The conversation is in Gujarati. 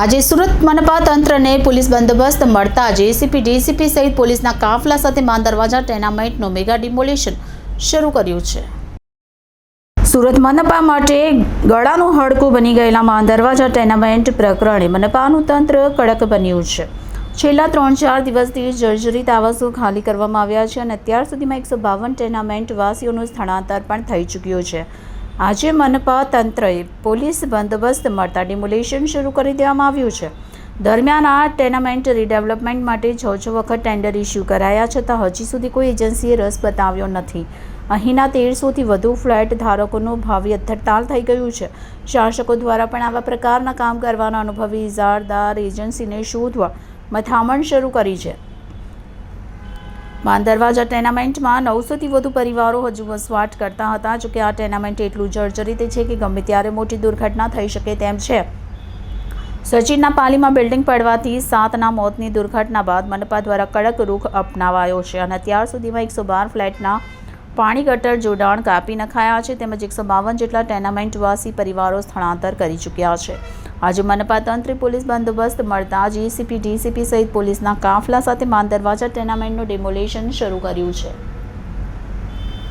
આજે સુરત મનપા તંત્રને પોલીસ બંદોબસ્ત મળતા જ એસીપી ડીસીપી સહિત પોલીસના કાફલા સાથે માન દરવાજા, ટેનામેન્ટનું મેગા ડિમોલિશન શરૂ કર્યું છે. સુરત મનપા માટે ગળાનું હડકું બની ગયેલા માન દરવાજા, ટેનામેન્ટ પ્રકરણે મનપાનું તંત્ર કડક બન્યું છે. છેલ્લા ત્રણ ચાર દિવસથી જર્જરિત આવાસો ખાલી કરવામાં આવ્યા છે અને અત્યાર સુધીમાં એકસો બાવન ટેનામેન્ટ વાસીઓનું સ્થળાંતર પણ થઈ ચૂક્યું છે. આજે મનપા તંત્રએ પોલીસ બંદોબસ્ત મળતા ડિમોલેશન શરૂ કરી દેવામાં આવ્યું છે. દરમિયાન આ ટેનામેન્ટ રીડેવલપમેન્ટ માટે છ છ વખત ટેન્ડર ઇસ્યુ કરાયા છતાં હજી સુધી કોઈ એજન્સીએ રસ બતાવ્યો નથી. અહીંના તેરસોથી વધુ ફ્લેટ ધારકોનું ભાવિ અથડતાલ થઈ ગયું છે. શાસકો દ્વારા પણ આવા પ્રકારના કામ કરવાના અનુભવી ઇજારદાર એજન્સીને શોધવા મથામણ શરૂ કરી છે. માન દરવાજા ટેનામેન્ટમાં નવસોથી વધુ પરિવારો હજુ વસવાટ કરતા હતા જોકે આ ટેનામેન્ટ એટલું જર્જરિત છે કે ગમે ત્યારે મોટી દુર્ઘટના થઈ શકે તેમ છે. સચિનના પાલીમાં બિલ્ડિંગ પડવાથી સાતના મોતની દુર્ઘટના બાદ મનપા દ્વારા કડક રૂખ અપનાવાયો છે અને અત્યાર સુધીમાં એકસો બાર ફ્લેટના પાણી ગટર જોડાણ કાપી નખાયા છે, તેમજ એકસો બાવન જેટલા ટેનામેન્ટવાસી પરિવારો સ્થળાંતર કરી ચૂક્યા છે. આજે મનપા તંત્રે પોલીસ બંદોબસ્ત મળતા જ એસીપી, ડીસીપી સહિત પોલીસના કાફલા સાથે માન દરવાજા ટેનામેન્ટનું ડિમોલેશન શરૂ કર્યું છે.